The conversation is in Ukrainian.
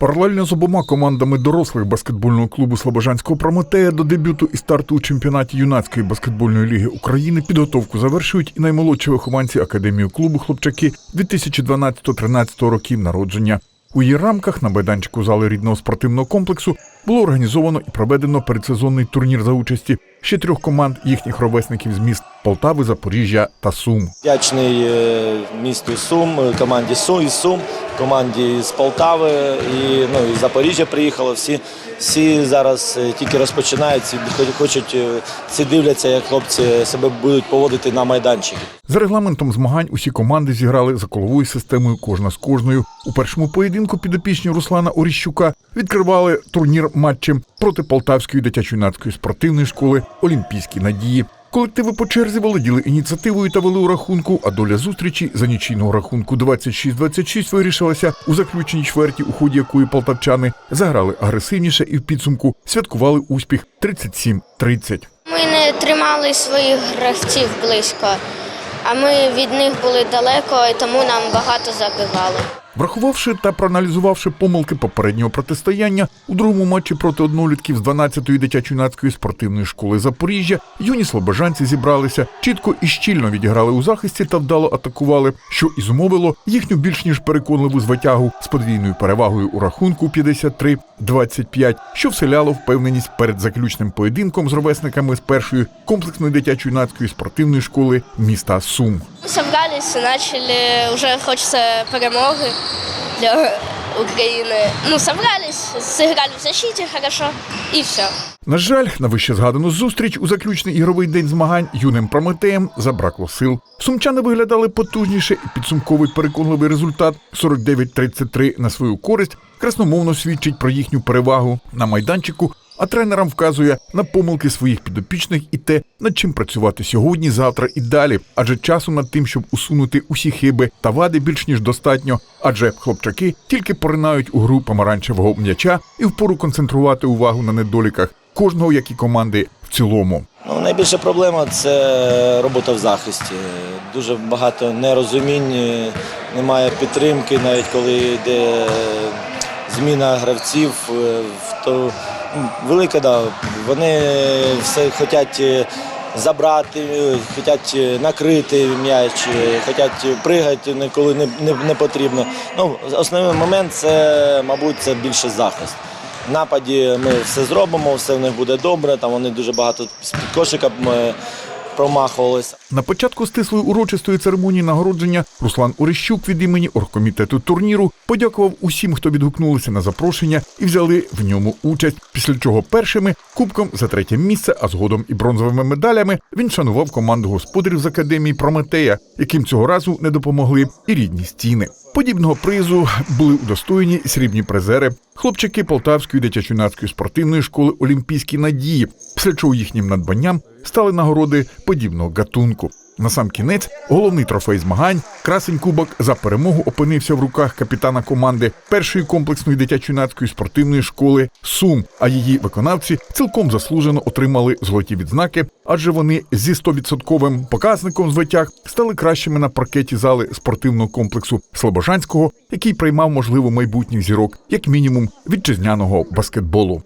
Паралельно з обома командами дорослих баскетбольного клубу Слобожанського Прометея до дебюту і старту у чемпіонаті юнацької баскетбольної ліги України підготовку завершують і наймолодші вихованці академії клубу хлопчаки 2012-13 років народження. У її рамках на майданчику зали рідного спортивного комплексу було організовано і проведено передсезонний турнір за участі ще трьох команд їхніх ровесників з міст Полтави, Запоріжжя та Сум. Вдячний е, місту Сум, е, команді Сум із Сум, команді з Полтави і ну і Запоріжжя приїхало. Всі, всі зараз е, тільки розпочинають, всі хочуть, всі дивляться, як хлопці себе будуть поводити на майданчику. За регламентом змагань усі команди зіграли за коловою системою кожна з кожною. У першому поєдинку підопічні Руслана Оріщука відкривали турнір матчем проти Полтавської дитячо-юнацької спортивної школи Олімпійські надії. Колективи по черзі володіли ініціативою та вели у рахунку, а доля зустрічі за нічийного рахунку 26-26 вирішилася у заключній чверті, у ході якої полтавчани заграли агресивніше і в підсумку святкували успіх 37-30. Ми не тримали своїх гравців близько, а ми від них були далеко, і тому нам багато забивали. Врахувавши та проаналізувавши помилки попереднього протистояння у другому матчі проти однолітків з 12-ї дитячо-юнацької спортивної школи Запоріжжя, юні слобожанці зібралися, чітко і щільно відіграли у захисті та вдало атакували, що і зумовило їхню більш ніж переконливу звитягу з подвійною перевагою у рахунку 53-25, що вселяло впевненість перед заключним поєдинком з ровесниками з першої комплексної дитячо-юнацької спортивної школи міста Сум. Собрались, начали, вже хочеться перемоги для України. Ну, собрались, зіграли в защиті хорошо і все. На жаль, на вище згадану зустріч у заключний ігровий день змагань юним Прометеєм забракло сил. Сумчани виглядали потужніше, і підсумковий переконливий результат 49-33 на свою користь красномовно свідчить про їхню перевагу на майданчику. А тренерам вказує на помилки своїх підопічних і те, над чим працювати сьогодні, завтра і далі. Адже часу над тим, щоб усунути усі хиби та вади більш ніж достатньо. Адже хлопчаки тільки поринають у гру помаранчевого м'яча і впору концентрувати увагу на недоліках кожного, як і команди в цілому. Ну, найбільша проблема це робота в захисті. Дуже багато нерозумінь, немає підтримки, навіть коли йде зміна гравців, е, то велика, да, вони все хочуть е, забрати, е, хочуть е, накрити м'яч, хочуть пригати, коли не, не, не потрібно. Ну, основний момент це, мабуть, це більше захист. В нападі ми все зробимо, все в них буде добре. Там вони дуже багато з-під кошика промахувалися. На початку стислої урочистої церемонії нагородження Руслан Орещук від імені оргкомітету турніру подякував усім, хто відгукнулися на запрошення і взяли в ньому участь. Після чого першими кубком за третє місце, а згодом і бронзовими медалями він шанував команду господарів з академії Прометея, яким цього разу не допомогли і рідні стіни. Подібного призу були удостоєні срібні призери, хлопчики Полтавської дитячо-юнацької спортивної школи Олімпійські надії, після чого їхнім надбанням стали нагороди подібного гатунку. На сам кінець головний трофей змагань красень кубок за перемогу опинився в руках капітана команди першої комплексної дитячо-юнацької спортивної школи Сум. А її виконавці цілком заслужено отримали золоті відзнаки, адже вони зі 100% показником звитяг стали кращими на паркеті зали спортивного комплексу Слобожанського, який приймав можливо майбутніх зірок, як мінімум вітчизняного баскетболу.